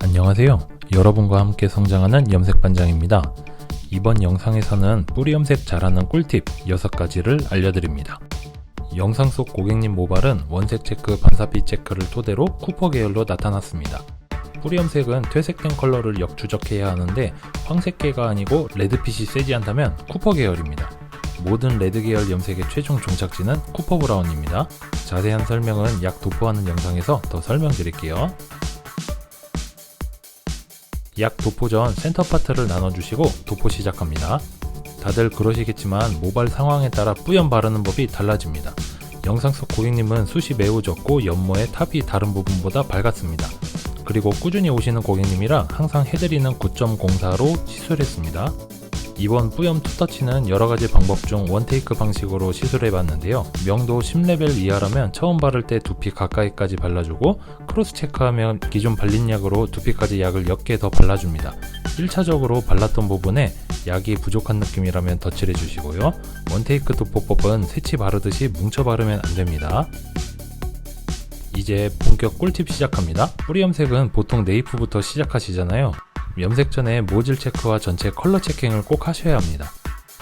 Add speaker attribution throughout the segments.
Speaker 1: 안녕하세요. 여러분과 함께 성장하는 염색반장입니다. 이번 영상에서는 뿌리 염색 잘하는 꿀팁 6가지를 알려드립니다. 영상 속 고객님 모발은 원색 체크, 반사빛 체크를 토대로 쿠퍼 계열로 나타났습니다. 뿌리 염색은 퇴색된 컬러를 역추적해야 하는데 황색계가 아니고 레드빛이 세지 않다면 쿠퍼 계열입니다. 모든 레드 계열 염색의 최종 종착지는 쿠퍼 브라운입니다. 자세한 설명은 약 도포하는 영상에서 더 설명드릴게요. 약 도포 전 센터 파트를 나눠주시고 도포 시작합니다. 다들 그러시겠지만 모발 상황에 따라 뿌염 바르는 법이 달라집니다. 영상 속 고객님은 숱이 매우 적고 연모의 탑이 다른 부분보다 밝았습니다. 그리고 꾸준히 오시는 고객님이라 항상 해드리는 9.04로 시술했습니다. 이번 뿌염 투터치는 여러가지 방법 중 원테이크 방식으로 시술해봤는데요. 명도 10레벨 이하라면 처음 바를 때 두피 가까이까지 발라주고 크로스 체크하면 기존 발린 약으로 두피까지 약을 10개 더 발라줍니다. 1차적으로 발랐던 부분에 약이 부족한 느낌이라면 덧칠해 주시고요. 원테이크 도포법은 새치 바르듯이 뭉쳐 바르면 안 됩니다. 이제 본격 꿀팁 시작합니다. 뿌리 염색은 보통 네이프부터 시작하시잖아요. 염색 전에 모질 체크와 전체 컬러 체킹을 꼭 하셔야 합니다.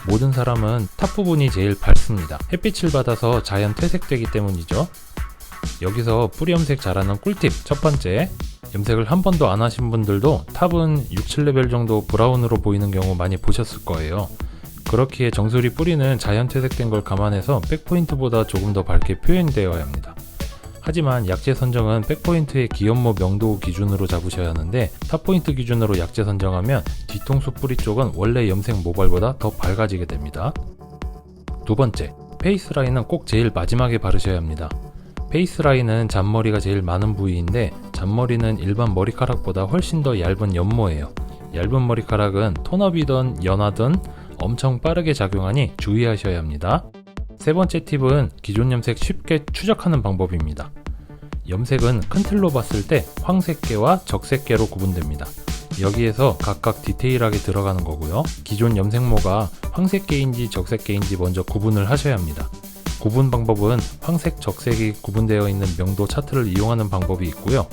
Speaker 1: 모든 사람은 탑 부분이 제일 밝습니다. 햇빛을 받아서 자연 퇴색되기 때문이죠. 여기서 뿌리 염색 잘하는 꿀팁 첫 번째 염색을 한 번도 안 하신 분들도 탑은 6, 7레벨 정도 브라운으로 보이는 경우 많이 보셨을 거예요. 그렇기에 정수리 뿌리는 자연 퇴색된 걸 감안해서 백포인트보다 조금 더 밝게 표현되어야 합니다. 하지만 약재 선정은 백포인트의 기연모 명도 기준으로 잡으셔야 하는데 탑포인트 기준으로 약재 선정하면 뒤통수 뿌리 쪽은 원래 염색 모발보다 더 밝아지게 됩니다. 두 번째, 페이스 라인은 꼭 제일 마지막에 바르셔야 합니다. 페이스 라인은 잔머리가 제일 많은 부위인데 잔머리는 일반 머리카락보다 훨씬 더 얇은 연모예요. 얇은 머리카락은 톤업이든 연하든 엄청 빠르게 작용하니 주의하셔야 합니다. 세 번째 팁은 기존 염색 쉽게 추적하는 방법입니다. 염색은 큰 틀로 봤을 때 황색계와 적색계로 구분됩니다. 여기에서 각각 디테일하게 들어가는 거고요. 기존 염색모가 황색계인지 적색계인지 먼저 구분을 하셔야 합니다. 구분 방법은 황색, 적색이 구분되어 있는 명도 차트를 이용하는 방법이 있고요.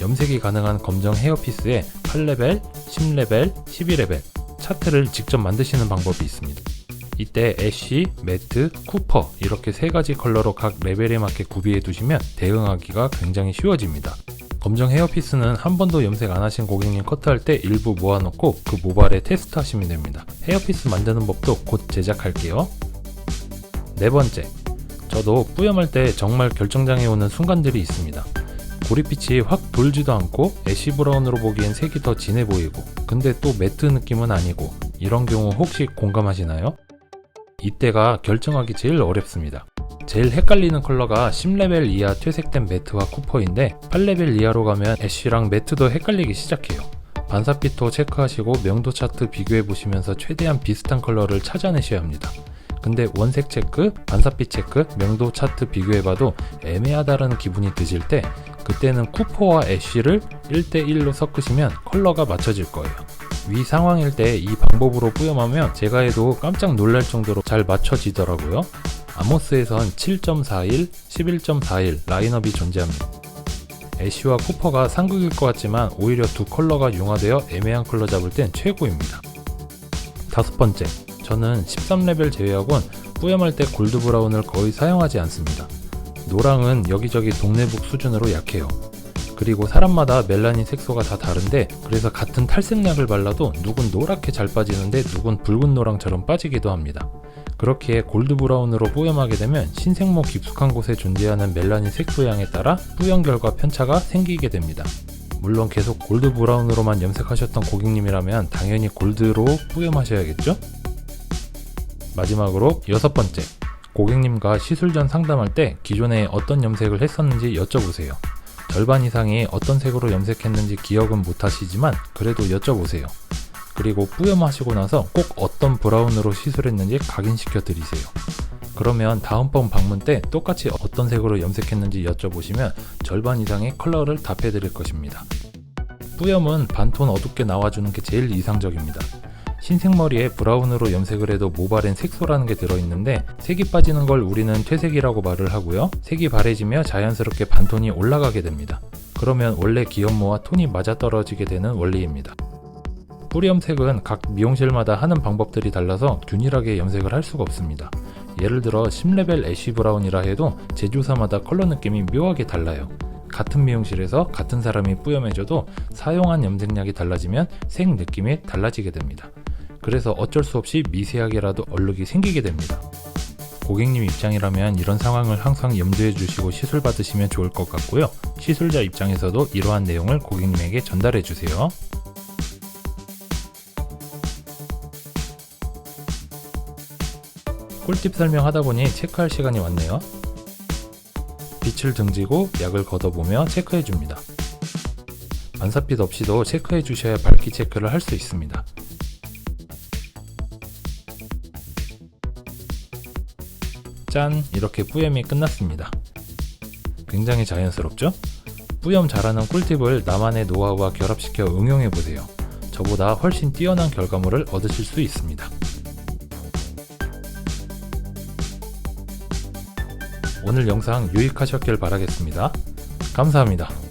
Speaker 1: 염색이 가능한 검정 헤어피스에 8레벨, 10레벨, 12레벨 차트를 직접 만드시는 방법이 있습니다. 이때 애쉬, 매트, 쿠퍼 이렇게 세 가지 컬러로 각 레벨에 맞게 구비해 두시면 대응하기가 굉장히 쉬워집니다. 검정 헤어피스는 한 번도 염색 안 하신 고객님 커트할 때 일부 모아놓고 그 모발에 테스트 하시면 됩니다. 헤어피스 만드는 법도 곧 제작할게요. 네 번째, 저도 뿌염할 때 정말 결정장애 오는 순간들이 있습니다. 고리빛이 확 돌지도 않고 애쉬 브라운으로 보기엔 색이 더 진해 보이고 근데 또 매트 느낌은 아니고 이런 경우 혹시 공감하시나요? 이때가 결정하기 제일 어렵습니다. 제일 헷갈리는 컬러가 10레벨 이하 퇴색된 매트와 쿠퍼인데 8레벨 이하로 가면 애쉬랑 매트도 헷갈리기 시작해요. 반사빛도 체크하시고 명도 차트 비교해 보시면서 최대한 비슷한 컬러를 찾아내셔야 합니다. 근데 원색 체크, 반사빛 체크, 명도 차트 비교해봐도 애매하다는 기분이 드실 때 그때는 쿠퍼와 애쉬를 1대1로 섞으시면 컬러가 맞춰질 거예요. 위 상황일 때 이 방법으로 뿌염하면 제가 해도 깜짝 놀랄 정도로 잘 맞춰지더라고요. 아모스에선 7.41, 11.41 라인업이 존재합니다. 애쉬와 쿠퍼가 상극일 것 같지만 오히려 두 컬러가 융화되어 애매한 컬러 잡을 땐 최고입니다. 다섯 번째, 저는 13레벨 제외하곤 뿌염할 때 골드 브라운을 거의 사용하지 않습니다. 노랑은 여기저기 동네북 수준으로 약해요. 그리고 사람마다 멜라닌 색소가 다 다른데 그래서 같은 탈색약을 발라도 누군 노랗게 잘 빠지는데 누군 붉은 노랑처럼 빠지기도 합니다. 그렇게 골드 브라운으로 뿌염하게 되면 신생모 깊숙한 곳에 존재하는 멜라닌 색소량에 따라 뿌염 결과 편차가 생기게 됩니다. 물론 계속 골드 브라운으로만 염색하셨던 고객님이라면 당연히 골드로 뿌염하셔야겠죠? 마지막으로 여섯 번째, 고객님과 시술 전 상담할 때 기존에 어떤 염색을 했었는지 여쭤보세요. 절반 이상이 어떤 색으로 염색했는지 기억은 못 하시지만 그래도 여쭤보세요. 그리고 뿌염하시고 나서 꼭 어떤 브라운으로 시술했는지 각인시켜 드리세요. 그러면 다음번 방문 때 똑같이 어떤 색으로 염색했는지 여쭤보시면 절반 이상의 컬러를 답해 드릴 것입니다. 뿌염은 반톤 어둡게 나와주는 게 제일 이상적입니다. 흰색 머리에 브라운으로 염색을 해도 모발엔 색소라는 게 들어있는데 색이 빠지는 걸 우리는 퇴색이라고 말을 하고요. 색이 바래지며 자연스럽게 반톤이 올라가게 됩니다. 그러면 원래 기염모와 톤이 맞아떨어지게 되는 원리입니다. 뿌리 염색은 각 미용실마다 하는 방법들이 달라서 균일하게 염색을 할 수가 없습니다. 예를 들어 10레벨 애쉬 브라운이라 해도 제조사마다 컬러 느낌이 묘하게 달라요. 같은 미용실에서 같은 사람이 뿌염해줘도 사용한 염색약이 달라지면 색 느낌이 달라지게 됩니다. 그래서 어쩔 수 없이 미세하게라도 얼룩이 생기게 됩니다. 고객님 입장이라면 이런 상황을 항상 염두해 주시고 시술 받으시면 좋을 것 같고요. 시술자 입장에서도 이러한 내용을 고객님에게 전달해 주세요. 꿀팁 설명하다 보니 체크할 시간이 왔네요. 빛을 등지고 약을 걷어보며 체크해 줍니다. 반사빛 없이도 체크해 주셔야 밝기 체크를 할 수 있습니다. 짠! 이렇게 뿌염이 끝났습니다. 굉장히 자연스럽죠? 뿌염 잘하는 꿀팁을 나만의 노하우와 결합시켜 응용해 보세요. 저보다 훨씬 뛰어난 결과물을 얻으실 수 있습니다. 오늘 영상 유익하셨길 바라겠습니다. 감사합니다.